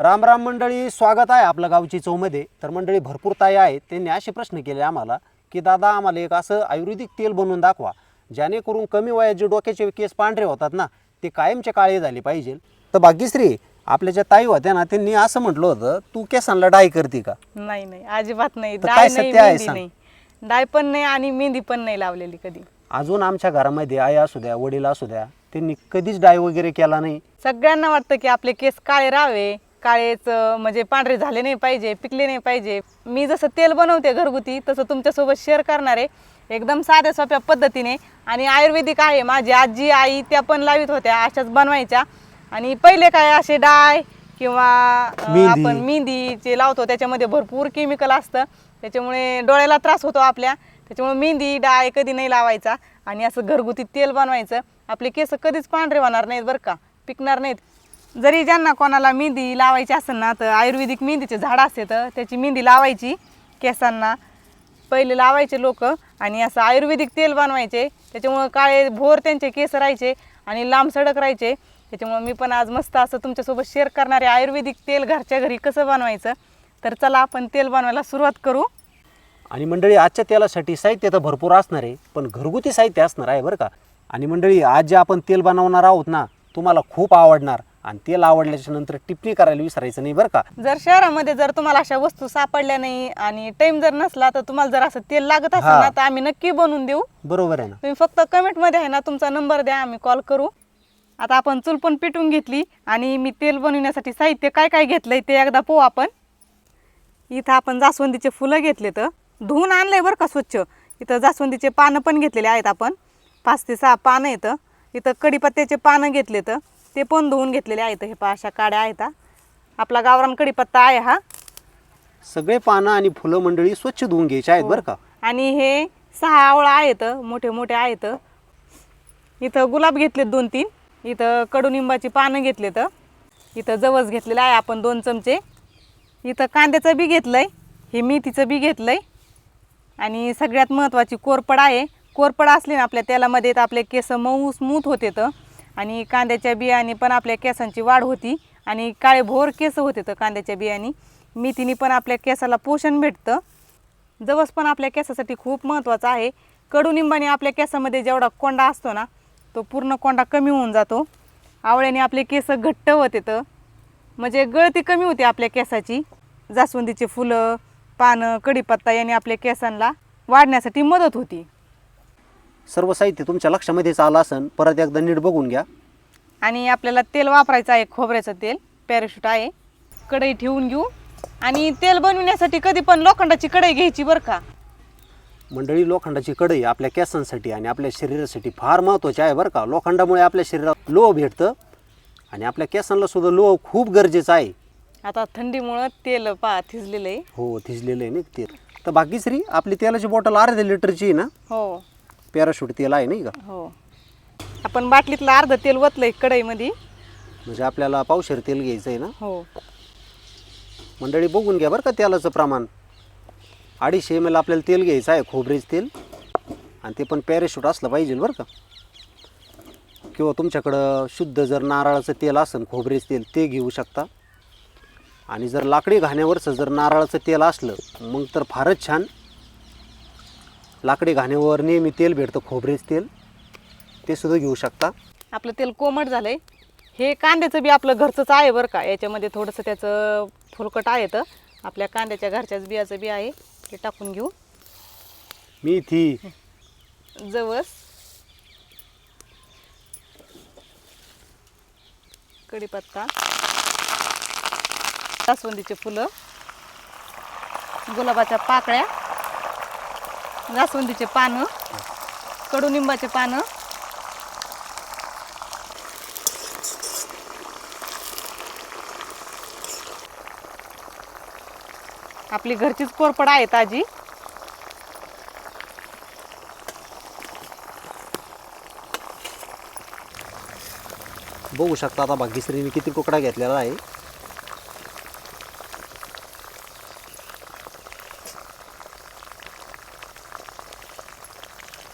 राम राम मंडळी स्वागत आहे आपलं गावची चौमध्ये. तर मंडळी भरपूर ताई आहेत त्यांनी असे प्रश्न केले आम्हाला की दादा आम्हाला एक असं आयुर्वेदिक तेल बनवून दाखवा जेणेकरून कमी वयात जे डोक्याचे केस पांढरे होतात ना ते कायमचे काळे झाले पाहिजे. तर भाग्यश्री आपल्या ज्या ताई होत्या ना त्यांनी असं म्हटलं होतं तू केसांना डाय करते का? नाही नाही अजिबात नाही. तर डाय काय नाही सत्य आहे मेहंदी सांग? नाही. डाय पण नाही आणि मेहंदी पण नाही लावलेली कधी. अजून आमच्या घरामध्ये आई असू द्या वडील असू द्या त्यांनी कधीच डाय वगैरे केला नाही. सगळ्यांना वाटतं की आपले केस काळे राहावे. काळेच म्हणजे पांढरे झाले नाही पाहिजे पिकले नाही पाहिजे. मी जसं तेल बनवते घरगुती तसं तुमच्यासोबत शेअर करणार आहे. एकदम साध्या सोप्या पद्धतीने. आणि आयुर्वेदिक आहे माझी आजी आई त्या पण लावित होत्या अशाच बनवायच्या. आणि पहिले काय असे डाय किंवा अं, मेहंदी. आपण मेहंदीचे लावतो त्याच्यामध्ये भरपूर केमिकल असतं. त्याच्यामुळे डोळ्याला त्रास होतो आपल्या. त्याच्यामुळे मेहंदी डाय कधी नाही लावायचा. आणि असं घरगुती तेल बनवायचं. आपले केस कधीच पांढरे होणार नाहीत बरं का. पिकणार नाहीत. जरी ज्यांना कोणाला मेहंदी लावायची असेल ना तर आयुर्वेदिक मेहंदीचे झाड असते तर त्याची मेहंदी लावायची केसांना. पहिले लावायचे लोक आणि असं आयुर्वेदिक तेल बनवायचे. त्याच्यामुळं काळे भोर त्यांचे केस राहायचे आणि लांब सडक राहायचे. त्याच्यामुळं मी पण आज मस्त असं तुमच्यासोबत शेअर करणारे आयुर्वेदिक तेल घरच्या घरी कसं बनवायचं तर चला आपण तेल बनवायला सुरुवात करू. आणि मंडळी आजच्या तेलासाठी साहित्य तर भरपूर असणार आहे पण घरगुती साहित्य असणार आहे बरं का. आणि मंडळी आज जे आपण तेल बनवणार आहोत ना तुम्हाला खूप आवडणार. आणि तेल आवडल्याच्या नंतर टिप्पणी करायला विसरायचं नाही बरं का. जर शहरामध्ये जर तुम्हाला अशा वस्तू सापडल्या नाही आणि टाइम जर नसला तर तुम्हाला जर असं तेल लागत असेल हा. ना तर आम्ही नक्की बनवून देऊ. बरोबर आहे ना. तुम्ही फक्त कमेंटमध्ये आहे ना तुमचा नंबर द्या आम्ही कॉल करू. आता आपण चूल पण पिटून घेतली आणि मी तेल बनवण्यासाठी साहित्य काय काय घेतलंय ते एकदा पाहू आपण. इथं आपण जास्वंदीचे फुलं घेतले तर धुवून आणलंय बरं का स्वच्छ. इथं जास्वंदीचे पानं पण घेतलेले आहेत आपण. पाच ते सहा पानं येतं इथं कढीपत्त्याचे पानं घेतले तर ते पण धुवून घेतलेले आहेत हे पहा अशा काड्या आहेत हा. आपला गावरान कढीपत्ता आहे हा. सगळे पानं आणि फुलं मंडळी स्वच्छ धुवून घ्यायचे आहेत बरं का? आणि हे सहा आवळा आहेत मोठे मोठे आहेत. इथं गुलाब घेतलेत दोन तीन. इथं कडुनिंबाची पानं घेतलेत. इथं जवस घेतलेलं आहे आपण दोन चमचे. इथं कांद्याचं बी घेतलंय हे मेथीचं बी घेतलंय. आणि सगळ्यात महत्त्वाची कोरपड आहे. कोरपड असली ना आपल्या तेलामध्ये तर आपले केस मऊ स्मूथ होते तर आणि कांद्याच्या बियाणे पण आपल्या केसांची वाढ होती आणि काळे भोर केस होते तर कांद्याच्या बियाणी. मेथीने पण आपल्या केसाला पोषण भेटतं. जवस पण आपल्या केसासाठी खूप महत्त्वाचं आहे. कडुनिंबाने आपल्या केसामध्ये जेवढा कोंडा असतो ना तो पूर्ण कोंडा कमी होऊन जातो. आवळ्याने आपले केस घट्ट होते तर म्हणजे गळती कमी होते आपल्या केसाची. जास्वंदीचे फुलं पानं कढीपत्ता याने आपल्या केसांना वाढण्यासाठी मदत होती. सर्व साहित्य तुमच्या लक्षामध्येच आलं असन परत एकदा नीट बघून घ्या. आणि आपल्याला तेल वापरायचं आहे खोबऱ्याचं तेल पॅराशूट आहे. कढई ठेवून घेऊ. आणि तेल बनवण्यासाठी कधी पण लोखंडाची कढई घ्यायची बरं का. मंडळी लोखंडाची कढई आपल्या केसांसाठी आणि आपल्या शरीरासाठी फार महत्त्वाची आहे बरं का. लोखंडामुळे आपल्या शरीरात लोह भेटतं आणि आपल्या केसांना सुद्धा लोह खूप गरजेचं आहे. आता थंडीमुळं तेल पा थिजलेलं आहे. हो थिजलेलं आहे ना तेल. तर भाग्यश्री आपली तेलाची बॉटल अर्ध्या लिटरची आहे ना? हो. पॅराशूट तेल आहे नाही का? हो. आपण बाटलीतलं अर्ध तेल वतलंय कढईमध्ये. म्हणजे आपल्याला पावशेर तेल घ्यायचं आहे ना? हो. मंडळी बघून घ्या बरं का तेलाचं प्रमाण. अडीचशे एम एल आपल्याला तेल घ्यायचं आहे खोबरेच तेल. आणि ते पण पॅरेशूट असलं पाहिजे बरं का. किंवा तुमच्याकडं शुद्ध जर नारळाचं तेल असेल खोबरेच तेल ते घेऊ शकता. आणि जर लाकडी घाण्यावरचं जर नारळाचं तेल असलं मग तर फारच छान. लाकडी घाण्यावर नेहमी तेल भेटतं खोबरेच तेल. ते सुद्धा घेऊ शकता. आपलं तेल कोमट झालंय. हे कांद्याचं बी आपलं घरचंच आहे बरं का. याच्यामध्ये थोडंसं त्याचं फुलकट आहे तर आपल्या कांद्याच्या घरच्याच बियाचं बी आहे. ते टाकून घेऊ. मेथी. जवस. कढीपत्ता. जास्वंदीचे फुलं. गुलाबाच्या पाकळ्या. जास्वंदीचे पानं कडुनिंबाचे पानं. आपली घरचीच कोरपड आहे ताजी बघू शकता आता भाग्यश्रीने किती कोकडा घेतलेला आहे.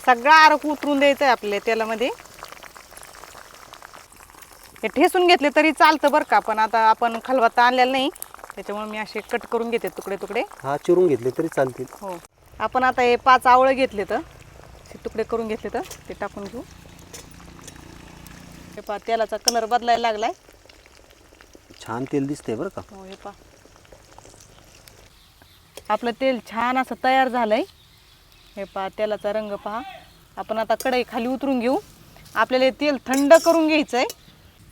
सगळा आरक उतरून द्यायचा आहे आपल्या तेलामध्ये. हे ठेसून घेतले तरी चालतं बरं का पण आता आपण खलबत्ता आणलेला नाही त्याच्यामुळे मी असे कट करून घेते तुकडे तुकडे. हा चिरून घेतले तरी चालतील. हो. आपण आता हे पाच आवळं घेतले तर असे तुकडे करून घेतले तर ते टाकून घेऊ. हे पा तेलाचा कलर बदलायला लागलाय. छान तेल दिसतंय बरं का. हो हे पा आपलं तेल छान असं तयार झालंय. हे पहा तेलाचा रंग पहा. आपण आता कढई खाली उतरून घेऊ. आपल्याला हे तेल थंड करून घ्यायचं आहे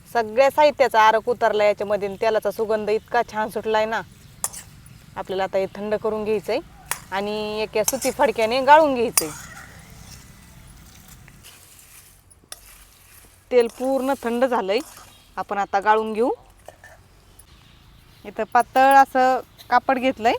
सगळ्या साहित्याचा आरक उतरला याच्यामध्ये तेलाचा सुगंध इतका छान सुटलाय ना. आपल्याला आता हे थंड करून घ्यायचं आहे आणि एका सुती फडक्याने गाळून घ्यायचं आहे तेल पूर्ण थंड झालंय. आपण आता गाळून घेऊ. इथं पातळ असं कापड घेतलंय.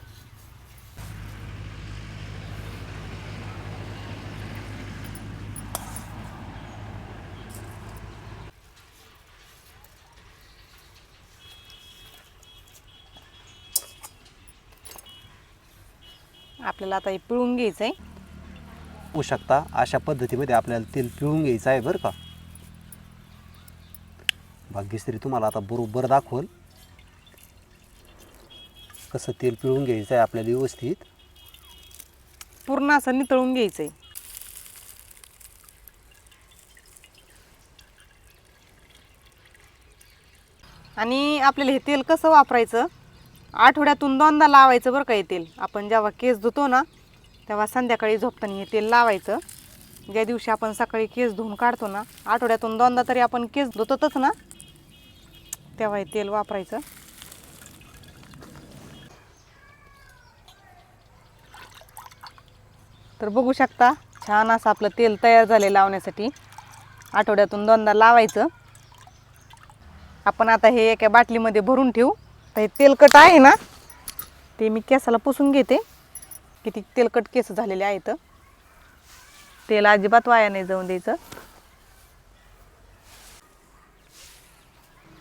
आपल्याला आता हे पिळून घ्यायचं आहे. होऊ शकता अशा पद्धतीमध्ये आपल्याला तेल पिळून घ्यायचं आहे बरं का. भाग्यश्री तुम्हाला आता बरोबर दाखवल. कसं तेल पिळून घ्यायचं आहे आपल्याला व्यवस्थित. पूर्ण असं नितळून घ्यायचं आहे. आणि आपल्याला हे तेल कसं वापरायचं? आठवड्यातून दोनदा लावायचं बरं का हे तेल आपण जेव्हा केस धुतो ना तेव्हा संध्याकाळी झोपताना हे तेल लावायचं. ज्या दिवशी आपण सकाळी केस धुवून काढतो ना आठवड्यातून दोनदा तरी आपण केस धुतोतच ना तेव्हा हे तेल वापरायचं. तर बघू शकता छान असं आपलं तेल तयार झाले लावण्यासाठी. आठवड्यातून दोनदा लावायचं. आपण आता हे एका बाटलीमध्ये भरून ठेवू. हे तेलकट आहे ना ते मी केसाला पुसून घेते. किती तेलकट केस झालेले आहेत. तेल अजिबात वाया नाही जाऊन द्यायचं.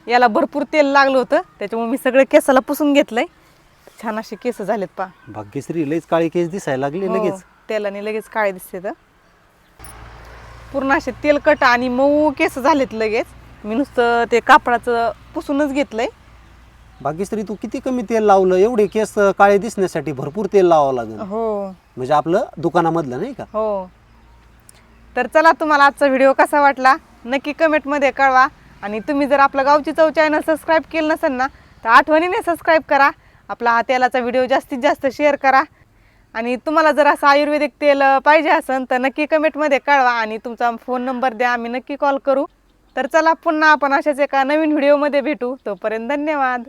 याला भरपूर तेल लागलं होतं त्याच्यामुळे मी सगळं केसाला पुसून घेतलंय. छान असे केस झालेत पा भाग्यश्री लईच काळी केस दिसायला लागली हो, लगेच. तेलाने लगेच काळे दिसते तर. पूर्ण असे तेलकट आणि मऊ केस झालेत लगेच. मी नुसतं ते कापडाचं पुसूनच घेतलंय. भाग्यश्री तू किती कमी तेल लावलं? एवढे केस काळे दिसण्यासाठी भरपूर तेल लावावं लागेल. हो. म्हणजे आपलं दुकानामधलं नाही का? हो. तर चला तुम्हाला आजचा व्हिडिओ कसा वाटला? नक्की कमेंटमध्ये कळवा. आणि तुम्ही जर आपलं गावची चव चॅनल सबस्क्राईब केलं नसेल ना तर आठवणीने सबस्क्राईब करा. आपला हा तेलाचा व्हिडिओ जास्तीत जास्त शेअर करा. आणि तुम्हाला जर असं आयुर्वेदिक तेल पाहिजे असेल तर नक्की कमेंटमध्ये कळवा आणि तुमचा फोन नंबर द्या. आम्ही नक्की कॉल करू. तर चला पुन्हा आपण अशाच एका नवीन व्हिडिओमध्ये भेटू. तोपर्यंत धन्यवाद.